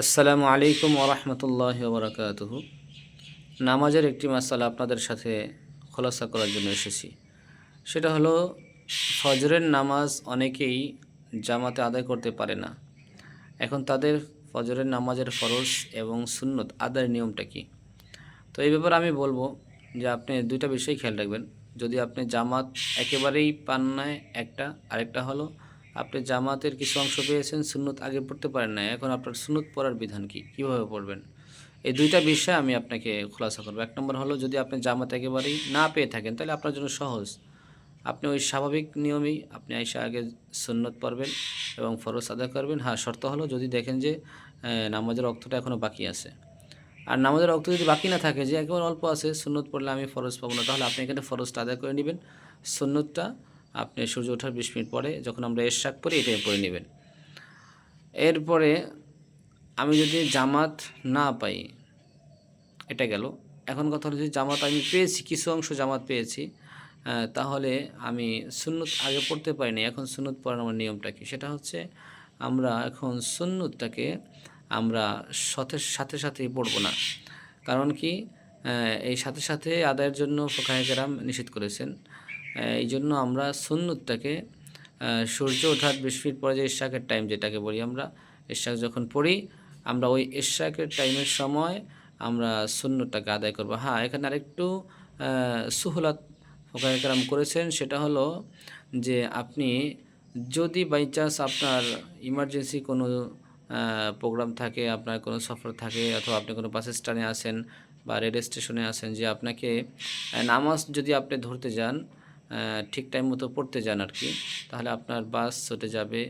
আসসালামু আলাইকুম ওরহমতুল্লাহ বরকাতুহু। নামাজের একটি মাসালা আপনাদের সাথে খোলাসা করার জন্য এসেছি। সেটা হলো, ফজরের নামাজ অনেকেই জামাতে আদায় করতে পারে না। এখন তাদের ফজরের নামাজের ফরজ এবং সুন্নত আদায়ের নিয়মটা কী? তো এই ব্যাপারে আমি বলব যে আপনি দুইটা বিষয় খেয়াল রাখবেন। যদি আপনি জামাত একেবারেই পান না একটা, আরেকটা হলো আপনি জামাতের কিছু অংশ পেয়েছেন, সুন্নত আগে পড়তে পারেন না এখন আপনার সুন্নত পড়ার বিধান কি? কীভাবে পড়বেন? এই দুইটা বিষয় আমি আপনাকে খোলাসা করব। এক নম্বর হলো, যদি আপনি জামাত একেবারেই না পেয়ে থাকেন, তাহলে আপনার জন্য সহজ। আপনি ওই স্বাভাবিক নিয়মেই আপনি আইসা আগে সুন্নত পড়বেন এবং ফরজ আদায় করবেন। হ্যাঁ শর্ত হলো, যদি দেখেন যে নামাজের অক্তটা এখনও বাকি আছে। আর নামাজের অক্ত যদি বাকি না থাকে, যে একেবারে অল্প আছে, সুন্নত পড়লে আমি ফরজ পাবো না। তাহলে আপনি এখানে ফরজটা আদায় করে নেবেন। সুন্নতটা আপনি সূর্য ওঠার বিশ মিনিট পরে যখন আমরা এরশাক পড়ি এটাই পরে নেবেন। এরপরে আমি যদি জামাত না পাই, এটা গেল। এখন কথা হলো যে জামাত আমি পেয়েছি, কিছু অংশ জামাত পেয়েছি তাহলে আমি সুন্নত আগে পড়তে পারিনি, এখন সুন্নত পড়ার আমার নিয়মটা কি? সেটা হচ্ছে আমরা এখন সুন্নতটাকে আমরা সাথে সাথে, সাথেই পড়ব না। কারণ কি এই সাথে সাথে আদায়ের জন্য ফোকাহেকেরাম নিষেধ করেছেন। এই জন্য আমরা সুন্নতটাকে সূর্য ওঠার মিনিট পরে যে ইশাকের টাইম যেটাকে বলি আমরা ইশাক যখন পড়ি, আমরা ওই ইশাকের টাইমের সময় আমরা সুন্নতটাকে আদায় করব। হ্যাঁ এখানে আরেকটু সুহলাত ফোকাহেকেরাম করেছেন, সেটা হলো যে আপনি যদি বাই চান্স আপনার ইমার্জেন্সি কোনো প্রোগ্রাম থাকে, আপনার কোনো সফর থাকে, অথবা আপনি কোনো বাস স্ট্যান্ডে আসেন বা রেল স্টেশনে আসেন যে আপনাকে নামাজ যদি আপনি ধরতে যান ঠিক টাইম মতো পড়তে যান আর কি। তাহলে আপনার বাস ছুটে যাবে,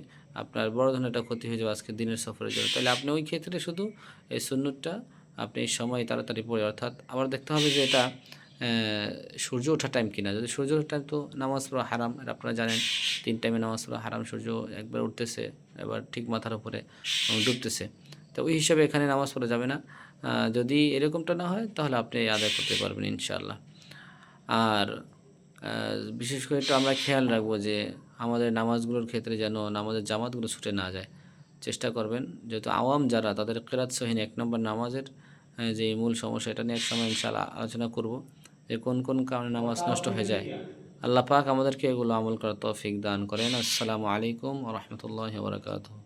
আপনার বড় ধরনের একটা ক্ষতি হয়ে যাবে আজকে দিনের সফরের জন্য। তাহলে আপনি ওই ক্ষেত্রে শুধু এই সুন্নতটা আপনি সময় তাড়াতাড়ি পড়ে, অর্থাৎ আবার দেখতে হবে যে এটা সূর্য ওঠার টাইম কিনা। যদি সূর্য ওঠার টাইম তো নামাজ পড়া হারাম, এটা আপনারা জানেন। তিন টাইমে নামাজ পড়া হারাম, সূর্য একবার উঠতেছে, এবার ঠিক মাথার উপরে ডুবতেছে। তো ওই হিসাবে এখানে নামাজ পড়া যাবে না। যদি এরকমটা না হয়, তাহলে আপনি আদায় করতে পারবেন ইনশাআল্লাহ। আর বিশেষ করে একটু আমরা খেয়াল রাখব যে আমাদের নামাজগুলোর ক্ষেত্রে যেন নামাজের জামাতগুলো ছুটে না যায়। চেষ্টা করবেন, যেহেতু আওয়াম যারা, তাদের কেরাত সহিন এক নম্বর নামাজের যে মূল সমস্যা, এটা নিয়ে এক সময় ইনশাআল্লাহ আলোচনা করব যে কোন কোন কারণে নামাজ নষ্ট হয়ে যায়। আল্লাহ পাক আমাদেরকে এগুলো আমল করার তৌফিক দান করেন। আসসালামু আলাইকুম রহমতুল্লাহ বরকাতহ।